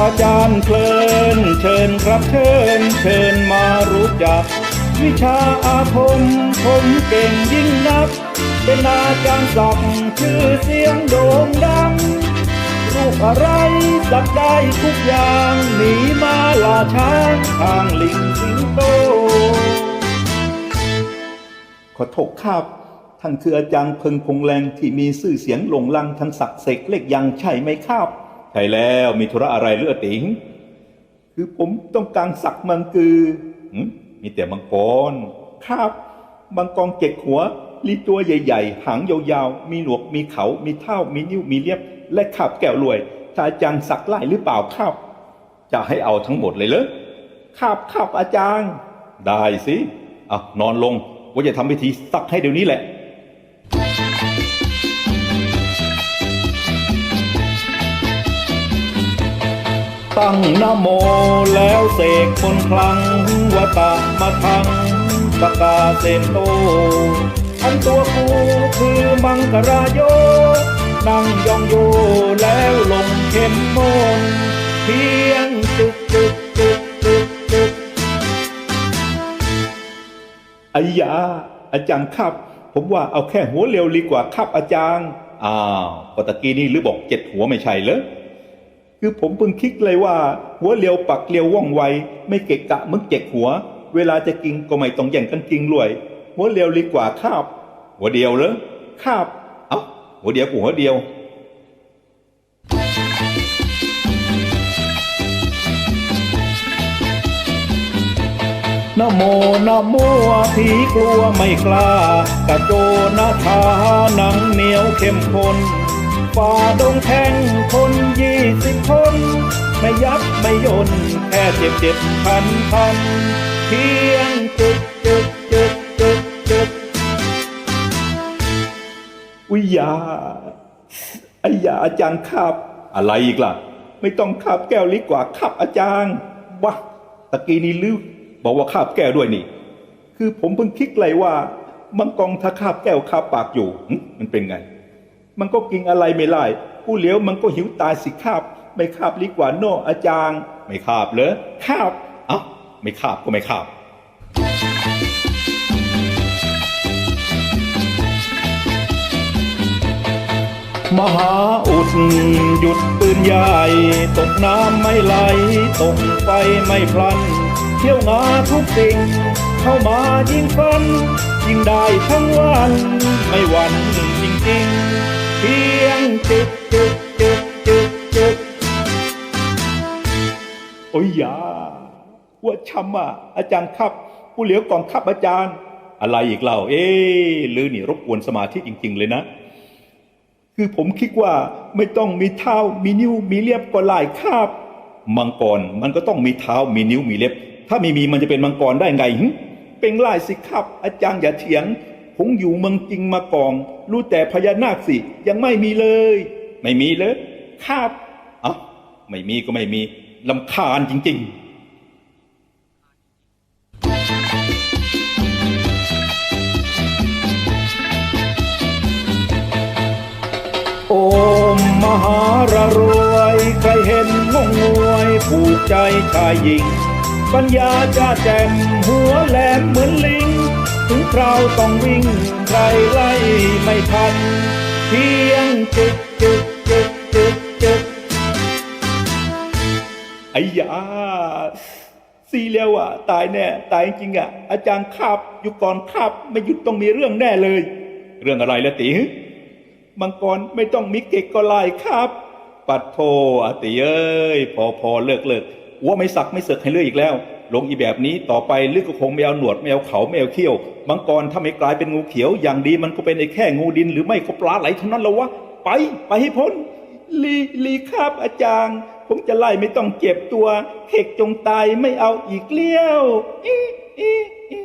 อาจารย์เพลิน เชิญครับเชิญ เชิญมารู้จัก วิชาอาคมผมเก่งยิ่งนัก เป็นอาจารย์สักชื่อเสียงโด่งดัง รูปอะไรสักได้ทุกอย่างหนีมาลาช้างทางลิงสิงโต ขอโทษครับท่านคืออาจารย์เพึงพงแรงที่มีชื่อเสียงหลงลังทางศักดิ์เสกเล็กยังใช่ไหมครับ ใช่แล้วมีธุระอะไรเลือติง คือผมต้องการสักมังคือหืมมีแต่มังกรครับมังกรเจ็ดหัวลีตัวใหญ่ ๆ หางยาวๆ มีหนวก มีเขา มีเท่ามีนิ้ว มีเลียบ และขับแก้วรวยถ้าอาจารย์สักไล่หรือเปล่าครับ จะให้เอาทั้งหมดเลยเหรอครับครับอาจารย์ ได้สิอะนอนลงว่าจะทำพิธีสักให้เดี๋ยวนี้แหละ ตั้งนโมแล้วเสกมนคลังวตามาทังปากาเซนโต อันตัวกูคือมังกราโยนั่งยองโยแล้วลงเข้มมนเพียงจุกจุกจุกจุกจุกอายาอาจารย์ครับ ผมว่าเอาแค่หัวเร็วดีกว่าครับอาจารย์ อ้าวก็ตะกี้นี่หรือบอกเจ็ดหัวไม่ใช่เหรอ คือผมเพิ่งคิดเลยว่า หัวเลียวปักเลียวว่องไว ไม่เกะกะมึกเจ็กหัว เวลาจะกินก็ไม่ต้องแย่งกันกินรวย หัวเลียวดีกว่าคาบ หัวเดียวเหรอคาบ เอ้าหัวเดียวกูหัวเดียวนะโมนะโมผีกลัวไม่กล้ากระโจนทาหนังเหนียวเข้มข้น ฝ่าดงแทงคนยี่สิบคน ไม่ยับไม่ยนแค่เจ็บเจ็บพันพันเพียงจุดจุดจุดจุดจุดอุยยาไอ้ยาอาจารย์ครับ อะไรอีกล่ะ ไม่ต้องขับแก้วลิกว่าขับอาจารย์วะตะกี้นี้ลือบอกว่าคาบแก้วด้วยนี่ คือผมเพิ่งคิดเลยว่า มังกรถ้าคาบแก้วคาบปากอยู่หึมันเป็นไง มันก็กินอะไรไม่ได้ผู้เหลียวมันก็หิวตายสิคาบ ไม่คาบลิกว่าโนอาจารย์ไม่คาบเหรอคาบเอ้าไม่คาบก็ไม่คาบมหาอุดหยุดปืนใหญ่ตกน้ำไม่ไหล ตกไฟไม่พลัน เที่ยวงาทุกสิ่ง เข้ามายิงฟันยิงได้ทั้งวัน ไม่หวั่นจริงๆ เพียงจึกจึกจึกจึกจึกโอ้ยยาว่าช้ำอะอาจารย์ครับผู้เหลียวกองทัพอาจารย์ อะไรอีกเล่า เอ๊ลือนี่รบกวนสมาธิจริง ๆ เลยนะ คือผมคิดว่าไม่ต้องมีเท้ามีนิ้วมีเล็บก็หลายคาบ มังกรมันก็ต้องมีเท้ามีนิ้วมีเล็บ ถ้าไม่มีมันจะเป็นมังกรได้ไงเป็นลายสิครับ อาจารย์อย่าเถียง ผมอยู่เมืองจริงมาก่อนรู้แต่พญานาคสิยังไม่มีเลย ไม่มีเลยครับอ้าไม่มีก็ไม่มีลำคาญจริง ๆโอมมหารรวย ใครเห็นงงงวยผูกใจชายหญิง ปัญญาจะแจ่มหัวแหลมเหมือนลิง ถึงคราวต้องวิ่งใครไล่ไม่ทัน เพียงจึกจึกจึกจึกจึกไอ้ยาสีเลียวอะ ตายแน่ ตายจริงอะ อาจารย์ขับอยู่ก่อนขับไม่หยุดต้องมีเรื่องแน่เลย เรื่องอะไรละตีมังกรไม่ต้องมิเกกก็ไล่ครับ ปัดโทอติเอ้ย พอพอเลิกเลิก ว่าไม่สักไม่เสกให้เลือกอีกแล้ว ลงอีแบบนี้ต่อไปเลือก็คงไม่เอาหนวดไม่เอาเขาไม่เอาเขี้ยวมังกรถ้าไม่กลายเป็นงูเขียว อย่างดีมันก็เป็นไอ้แค่งูดินหรือไม่ก็ปลาไหลเท่านั้นแล้ววะไปไปให้พ้นลีลีครับอาจารย์ ผมจะไล่ไม่ต้องเจ็บตัวเขกจงตายไม่เอาอีกเลี้ยวอีอีอี